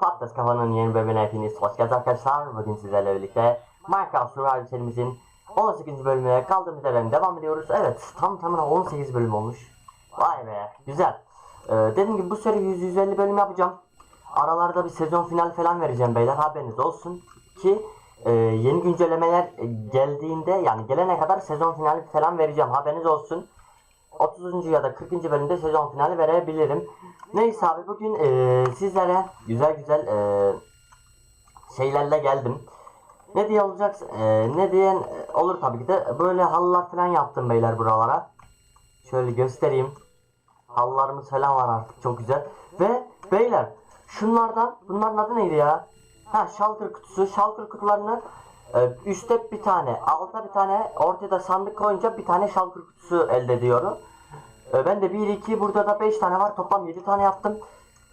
Patates Kafa'nın yeni bölümüne hepiniz hoş geldiniz arkadaşlar. Bugün sizlerle birlikte Minecraft Survival serimizin 18. bölümüne kaldığımız yerden devam ediyoruz. Evet tam tamına 18 bölüm olmuş. Vay be güzel. Ee, dediğim gibi bu seri 100-150 bölüm yapacağım. Aralarda bir sezon final falan vereceğim beyler haberiniz olsun. Ki e, yeni güncellemeler geldiğinde yani gelene kadar sezon finali falan vereceğim haberiniz olsun. 30. ya da 40. bölümde sezon finali verebilirim. Neyse abi bugün e, sizlere güzel güzel e, şeylerle geldim. Ne diye olacak e, ne diyen e, olur tabii ki de böyle halılar falan yaptım beyler buralara. Şöyle göstereyim. Halılarımız falan var artık çok güzel. Ve beyler şunlardan bunların adı neydi ya? Ha şalkır kutusu. Şalkır kutularını e, üstte bir tane, altta bir tane, ortada sandık koyunca bir tane şalkır kutusu elde ediyorum. E, ben de 1 2 burada da 5 tane var. Toplam 7 tane yaptım.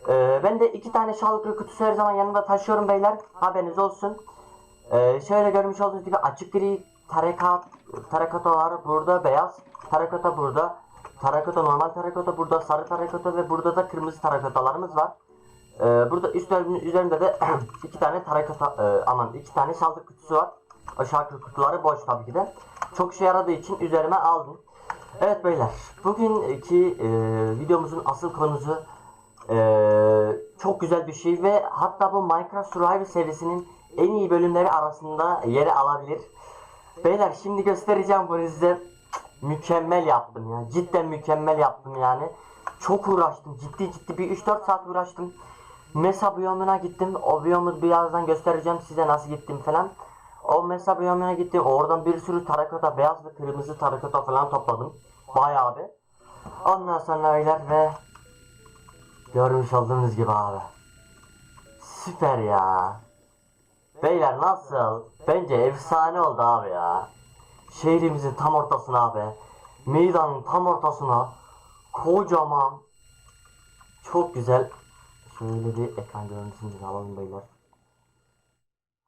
E, ben de 2 tane şalkır kutusu her zaman yanımda taşıyorum beyler. Haberiniz olsun. Şöyle görmüş olduğunuz gibi açık gri tarekat tarakatalar burada beyaz tarakata burada tarakata normal tarakata burada sarı tarakata ve burada da kırmızı tarakatalarımız var. Ee, burada üstlerinin üzerinde de iki tane tarakata e, aman iki tane şalkır kutusu var. O şalkır kutuları boş tabii ki de. Çok işe yaradığı için üzerime aldım. Evet beyler bugünkü e, videomuzun asıl konusu e, çok güzel bir şey ve hatta bu Minecraft Survival serisinin en iyi bölümleri arasında yeri alabilir. Beyler şimdi göstereceğim bunu size. Mükemmel yaptım ya. Cidden mükemmel yaptım yani. Çok uğraştım. Ciddi ciddi bir 3-4 saat uğraştım. Mesa biyomuna gittim. O biyomu birazdan göstereceğim size nasıl gittim falan. O Mesa biyomuna gittim. Oradan bir sürü tarakota, beyaz ve kırmızı tarakota falan topladım. Bayağı bir. Ondan sonra beyler ve görmüş olduğunuz gibi abi. Süper ya. Beyler nasıl? Bence efsane oldu abi ya. Şehrimizin tam ortasına abi. Meydanın tam ortasına. Kocaman. Çok güzel. Şöyle bir ekran görüntüsünü alalım beyler.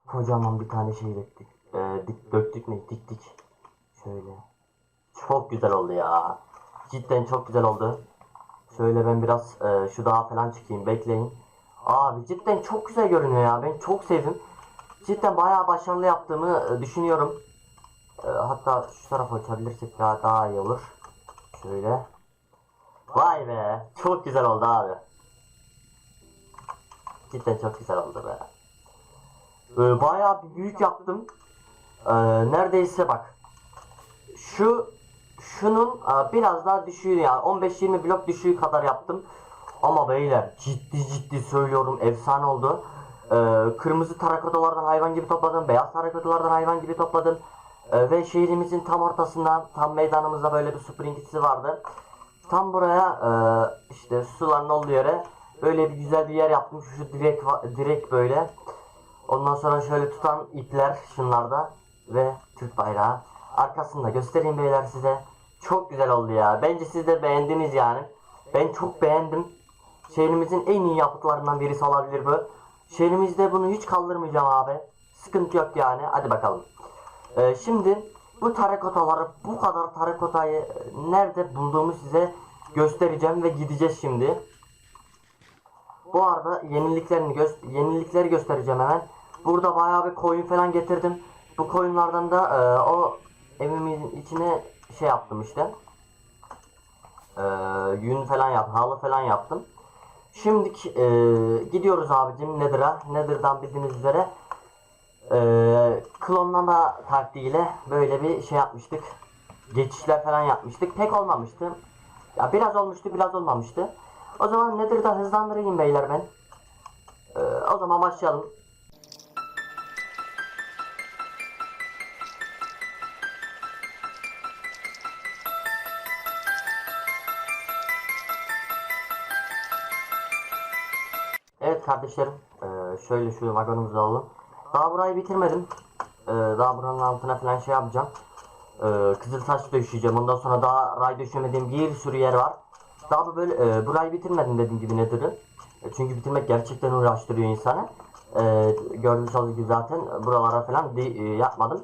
Kocaman bir tane şey döktük. Ee, dik, döktük ne? Diktik. Şöyle. Çok güzel oldu ya. Cidden çok güzel oldu. Şöyle ben biraz e, şu dağa falan çıkayım. Bekleyin. Abi cidden çok güzel görünüyor ya. Ben çok sevdim. Cidden bayağı başarılı yaptığımı e, düşünüyorum. E, hatta şu tarafa açabilirsek daha, daha iyi olur. Şöyle. Vay be. Çok güzel oldu abi. Cidden çok güzel oldu be. Ee, bayağı bir büyük yaptım. Ee, neredeyse bak. Şu şunun e, biraz daha düşüğü yani 15-20 blok düşüğü kadar yaptım. Ama beyler ciddi ciddi söylüyorum efsane oldu. Ee, kırmızı tarakotalardan hayvan gibi topladım. Beyaz tarakotalardan hayvan gibi topladım. Ee, ve şehrimizin tam ortasında tam meydanımızda böyle bir su pringisi vardı. Tam buraya e, işte suların olduğu yere böyle bir güzel bir yer yaptım. Şu direk direk böyle. Ondan sonra şöyle tutan ipler şunlarda ve Türk bayrağı. Arkasında göstereyim beyler size. Çok güzel oldu ya. Bence siz de beğendiniz yani. Ben çok beğendim. Şehrimizin en iyi yapıtlarından birisi olabilir bu. Şehrimizde bunu hiç kaldırmayacağım abi. Sıkıntı yok yani. Hadi bakalım. Ee, şimdi bu tarakotaları bu kadar tarakotayı nerede bulduğumu size göstereceğim ve gideceğiz şimdi. Bu arada yeniliklerini gö- yenilikleri göstereceğim hemen. Burada bayağı bir koyun falan getirdim. Bu koyunlardan da e, o evimin içine şey yaptım işte. E, yün falan yap, halı falan yaptım. Şimdi e, gidiyoruz abicim Nether'a. Nether'dan bildiğiniz üzere e, klonlama taktiğiyle böyle bir şey yapmıştık. Geçişler falan yapmıştık. Pek olmamıştı. Ya biraz olmuştu, biraz olmamıştı. O zaman Nether'da hızlandırayım beyler ben. E, o zaman başlayalım. Evet kardeşlerim, eee, şöyle şu vagonumuzu alalım. Daha burayı bitirmedim. Eee, daha buranın altına falan şey yapacağım. Eee kızıl taş döşeyeceğim. Ondan sonra daha ray döşemediğim bir sürü yer var. Daha bu böyle eee, burayı bitirmedim dediğim gibi Nether'ı. E, çünkü bitirmek gerçekten uğraştırıyor insanı. Eee gördüğünüz olduğunuz gibi zaten buralara falan di- e, yapmadım.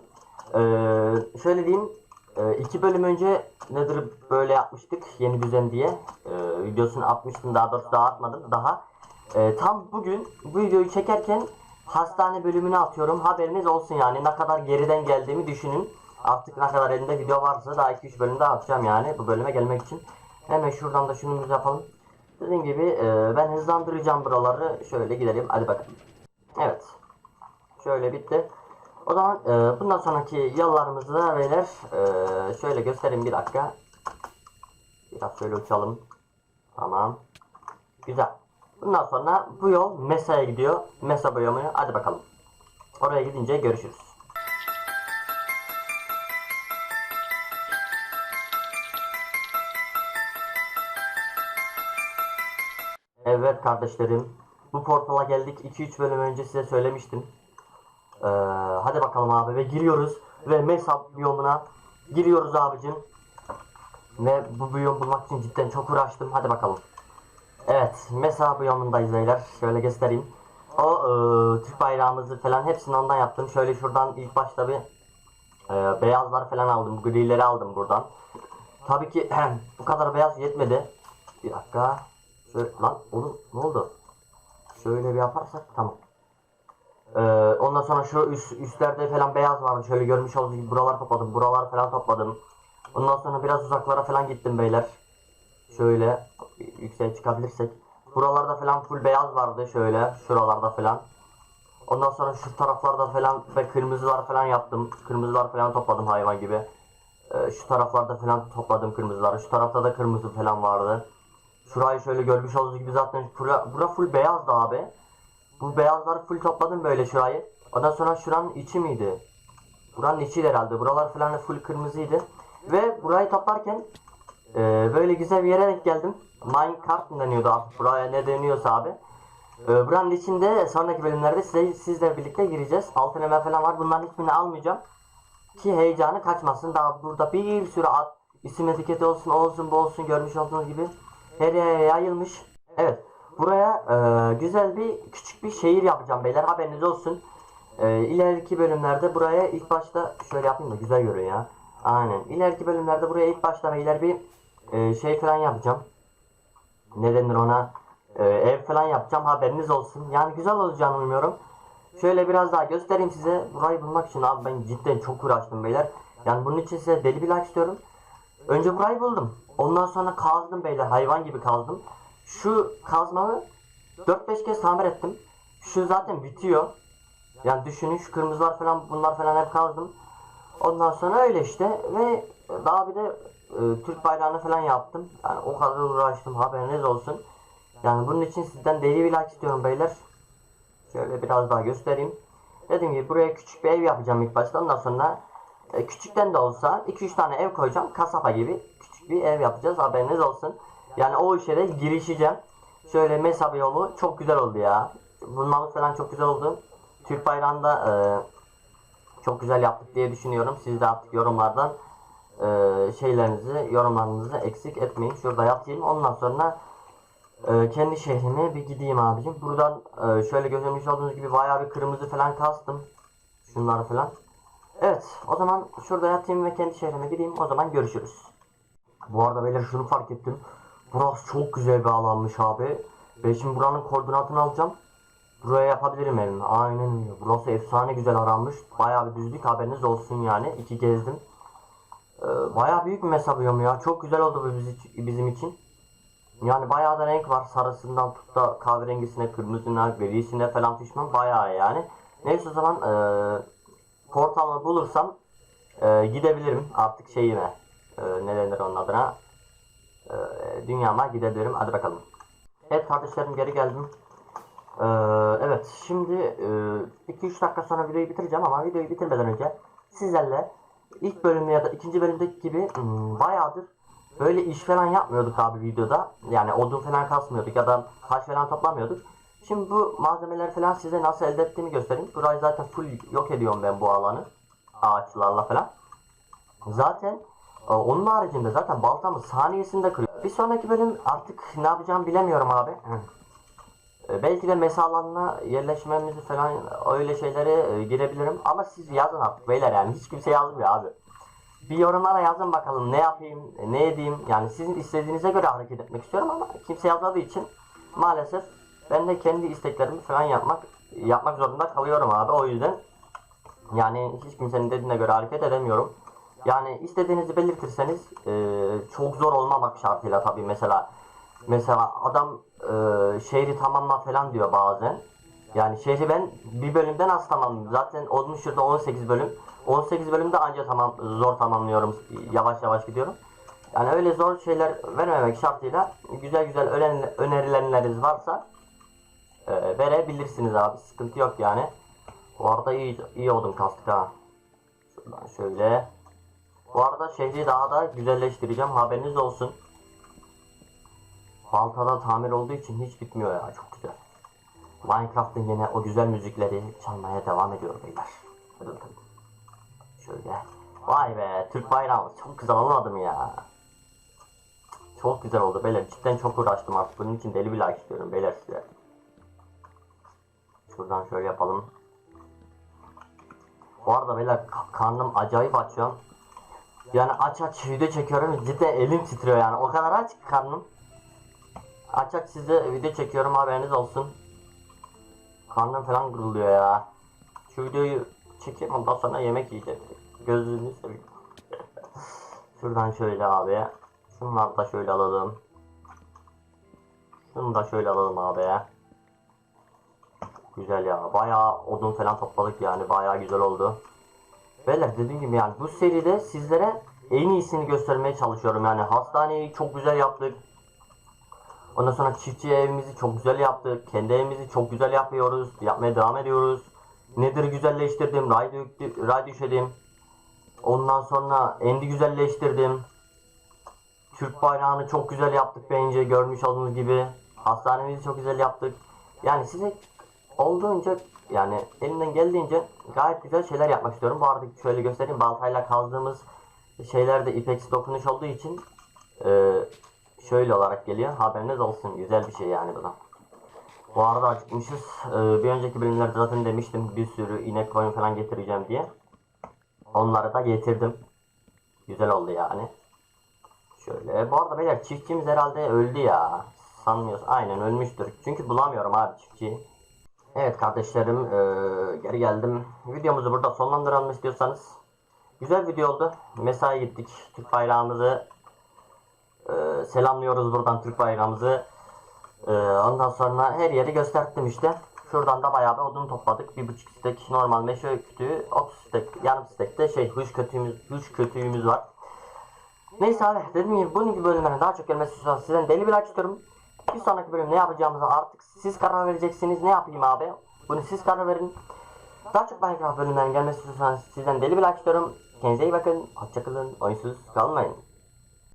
Eee şöyle diyeyim. eee, iki bölüm önce Nether'ı böyle yapmıştık yeni düzen diye. Eee videosunu atmıştım daha doğrusu daha atmadım. Daha Ee, tam bugün bu videoyu çekerken hastane bölümüne atıyorum. Haberiniz olsun yani ne kadar geriden geldiğimi düşünün. Artık ne kadar elimde video varsa daha 2-3 bölüm daha atacağım yani bu bölüme gelmek için. Hemen şuradan da şunu yapalım. Dediğim gibi e, ben hızlandıracağım buraları. Şöyle gidelim. Hadi bakalım. Evet. Şöyle bitti. O zaman e, bundan sonraki yollarımızı da beyler e, şöyle göstereyim bir dakika. Biraz şöyle uçalım. Tamam. Güzel. Bundan sonra bu yol Mesa'ya gidiyor. Mesa bölümü. Hadi bakalım. Oraya gidince görüşürüz. Kardeşlerim. Bu portala geldik. 2-3 bölüm önce size söylemiştim. Ee, hadi bakalım abi ve giriyoruz. Ve Mesa biyomuna giriyoruz abicim. Ve bu biyom bulmak için cidden çok uğraştım. Hadi bakalım. Evet, Mesa biyomundayız beyler. Şöyle göstereyim. O e, Türk bayrağımızı falan hepsini ondan yaptım. Şöyle şuradan ilk başta bir e, beyazlar falan aldım. Grileri aldım buradan. Tabii ki bu kadar beyaz yetmedi. Bir dakika. Şöyle, lan oğlum ne oldu? Şöyle bir yaparsak tamam. Ee, ondan sonra şu üst, üstlerde falan beyaz vardı. Şöyle görmüş olduğunuz gibi buralar topladım. Buralar falan topladım. Ondan sonra biraz uzaklara falan gittim beyler. Şöyle yükseğe çıkabilirsek. Buralarda falan full beyaz vardı şöyle. Şuralarda falan. Ondan sonra şu taraflarda falan ve kırmızılar falan yaptım. Kırmızılar falan topladım hayvan gibi. Ee, şu taraflarda falan topladım kırmızıları. Şu tarafta da kırmızı falan vardı. Şurayı şöyle görmüş olduğunuz gibi zaten bura, bura full beyazdı abi. Bu beyazları full topladım böyle şurayı. Ondan sonra şuranın içi miydi? Buranın içi herhalde. Buralar falan da full kırmızıydı. Ve burayı toplarken e, böyle güzel bir yere denk geldim. Minecraft deniyordu artık buraya ne deniyorsa abi. E, buranın içinde sonraki bölümlerde size, sizle birlikte gireceğiz. Altın emel falan var. Bunların hiçbirini almayacağım. Ki heyecanı kaçmasın. Daha burada bir sürü at, isim etiketi olsun, olsun, bu olsun görmüş olduğunuz gibi her yere yayılmış. Evet. Buraya e, güzel bir küçük bir şehir yapacağım beyler. Haberiniz olsun. E, ileriki bölümlerde buraya ilk başta şöyle yapayım da güzel görün ya. Aynen. İleriki bölümlerde buraya ilk başta beyler bir e, şey falan yapacağım. Ne denir ona? E, ev falan yapacağım. Haberiniz olsun. Yani güzel olacağını umuyorum. Şöyle biraz daha göstereyim size. Burayı bulmak için abi ben cidden çok uğraştım beyler. Yani bunun için size deli bir like istiyorum. Önce burayı buldum. Ondan sonra kazdım beyler. Hayvan gibi kazdım. Şu kazmamı 4-5 kez tamir ettim. Şu zaten bitiyor. Yani düşünün şu kırmızılar falan bunlar falan hep kazdım. Ondan sonra öyle işte ve daha bir de e, Türk bayrağını falan yaptım. Yani o kadar uğraştım haberiniz olsun. Yani bunun için sizden deli bir like istiyorum beyler. Şöyle biraz daha göstereyim. Dediğim gibi buraya küçük bir ev yapacağım ilk başta. Ondan sonra e, küçükten de olsa 2-3 tane ev koyacağım. Kasaba gibi küçük bir ev yapacağız. Haberiniz olsun. Yani o işe de girişeceğim. Şöyle mesabe yolu çok güzel oldu ya. Bulmamız falan çok güzel oldu. Türk bayrağında e, çok güzel yaptık diye düşünüyorum. Siz de artık yorumlardan e, şeylerinizi, yorumlarınızı eksik etmeyin. Şurada yatayım. Ondan sonra e, kendi şehrime bir gideyim abicim. Buradan e, şöyle gözlemiş olduğunuz gibi bayağı bir kırmızı falan kastım. Şunları falan. Evet, o zaman şurada yatayım ve kendi şehrime gideyim. O zaman görüşürüz. Bu arada beyler şunu fark ettim. Burası çok güzel bir alanmış abi. Ben şimdi buranın koordinatını alacağım. Buraya yapabilirim evimi. Aynen öyle. Burası efsane güzel aranmış. Bayağı bir düzlük haberiniz olsun yani. İki gezdim. Ee, bayağı büyük bir mesafe ya. Çok güzel oldu bu bizi- bizim için. Yani bayağı da renk var. Sarısından tut da kahverengisine, kırmızısına, grisine falan pişman. Bayağı yani. Neyse o zaman ee, portalımı bulursam ee, gidebilirim artık şeyime. Ee, ne denir onun adına? Ee, dünyama gidebilirim. Hadi bakalım. Evet kardeşlerim geri geldim. Ee, evet şimdi 2-3 dakika sonra videoyu bitireceğim ama videoyu bitirmeden önce sizlerle ilk bölümde ya da ikinci bölümdeki gibi hmm, bayağıdır böyle iş falan yapmıyorduk abi videoda. Yani odun falan kasmıyorduk ya da taş falan toplamıyorduk. Şimdi bu malzemeleri falan size nasıl elde ettiğimi göstereyim. Burayı zaten full yok ediyorum ben bu alanı. Ağaçlarla falan. Zaten e, onun haricinde zaten baltamı saniyesinde kırıyor. Bir sonraki bölüm artık ne yapacağımı bilemiyorum abi. E, Belki de mesa alanına yerleşmemizi falan öyle şeylere e, girebilirim. Ama siz yazın artık beyler yani hiç kimse yazmıyor abi. Bir yorumlara yazın bakalım ne yapayım, ne edeyim. Yani sizin istediğinize göre hareket etmek istiyorum ama kimse yazmadığı için maalesef ben de kendi isteklerimi falan yapmak yapmak zorunda kalıyorum abi o yüzden yani hiç kimsenin dediğine göre hareket edemiyorum. Yani istediğinizi belirtirseniz e, çok zor olmamak şartıyla tabii mesela mesela adam e, şehri tamamla falan diyor bazen. Yani şehri ben bir bölümden az tamamlıyorum. Zaten olmuş şurada 18 bölüm. 18 bölümde anca tamam zor tamamlıyorum. Yavaş yavaş gidiyorum. Yani öyle zor şeyler vermemek şartıyla güzel güzel önerileriniz varsa e, verebilirsiniz abi. Sıkıntı yok yani. Bu arada iyi, iyi oldum kastık ha. Şuradan şöyle. Bu arada şehri daha da güzelleştireceğim. Haberiniz olsun. Baltada tamir olduğu için hiç bitmiyor ya. Çok güzel. Minecraft'ın yine o güzel müzikleri çalmaya devam ediyor beyler. Şöyle. Vay be Türk bayrağımız çok güzel olmadı mı ya? Çok güzel oldu beyler. Cidden çok uğraştım artık. Bunun için deli bir like istiyorum beyler size. Şuradan şöyle yapalım. Bu arada beyler ka- karnım acayip aç şu an. Yani aç aç video çekiyorum cidden elim titriyor yani o kadar aç karnım. Aç aç size video çekiyorum haberiniz olsun. Karnım falan guruluyor ya. Şu videoyu çekeyim ondan sonra yemek yiyeceğim. Gözünü seveyim. Şuradan şöyle abi. Şunları da şöyle alalım. Şunu da şöyle alalım abi. Güzel ya. Bayağı odun falan topladık yani. Bayağı güzel oldu. Beyler dediğim gibi yani bu seride sizlere en iyisini göstermeye çalışıyorum. Yani hastaneyi çok güzel yaptık. Ondan sonra çiftçi evimizi çok güzel yaptık. Kendi evimizi çok güzel yapıyoruz. Yapmaya devam ediyoruz. Nedir güzelleştirdim. Ray, ray düşedim. Ondan sonra endi güzelleştirdim. Türk bayrağını çok güzel yaptık bence görmüş olduğunuz gibi. Hastanemizi çok güzel yaptık. Yani size olduğunca yani elimden geldiğince gayet güzel şeyler yapmak istiyorum. Bu arada şöyle göstereyim. Baltayla kazdığımız şeylerde ipeksi dokunuş olduğu için e, şöyle olarak geliyor. Haberiniz olsun. Güzel bir şey yani bu da. Bu arada acıkmışız. E, bir önceki bölümlerde zaten demiştim bir sürü inek koyun falan getireceğim diye. Onları da getirdim. Güzel oldu yani. Şöyle. Bu arada beyler çiftçimiz herhalde öldü ya. Sanmıyoruz. Aynen ölmüştür. Çünkü bulamıyorum abi çiftçiyi. Evet kardeşlerim eee, geri geldim. Videomuzu burada sonlandıralım istiyorsanız. Güzel video oldu. Mesai gittik. Türk bayrağımızı eee, selamlıyoruz buradan Türk bayrağımızı. Eee, ondan sonra her yeri gösterdim işte. Şuradan da bayağı bir odun topladık. Bir buçuk stek normal meşe kütüğü, 30 stek, yarım stekte şey hış kötüğümüz, hış kötüğümüz var. Neyse abi dediğim gibi bugünkü bölümlerin daha çok gelmesi istiyorsanız sizden deli bir like istiyorum. Bir sonraki bölüm ne yapacağımızı artık siz karar vereceksiniz. Ne yapayım abi? Bunu siz karar verin. Daha çok Minecraft bölümlerinin gelmesi istiyorsanız sizden deli bir like istiyorum. Kendinize iyi bakın. Hoşçakalın. Oyunsuz kalmayın.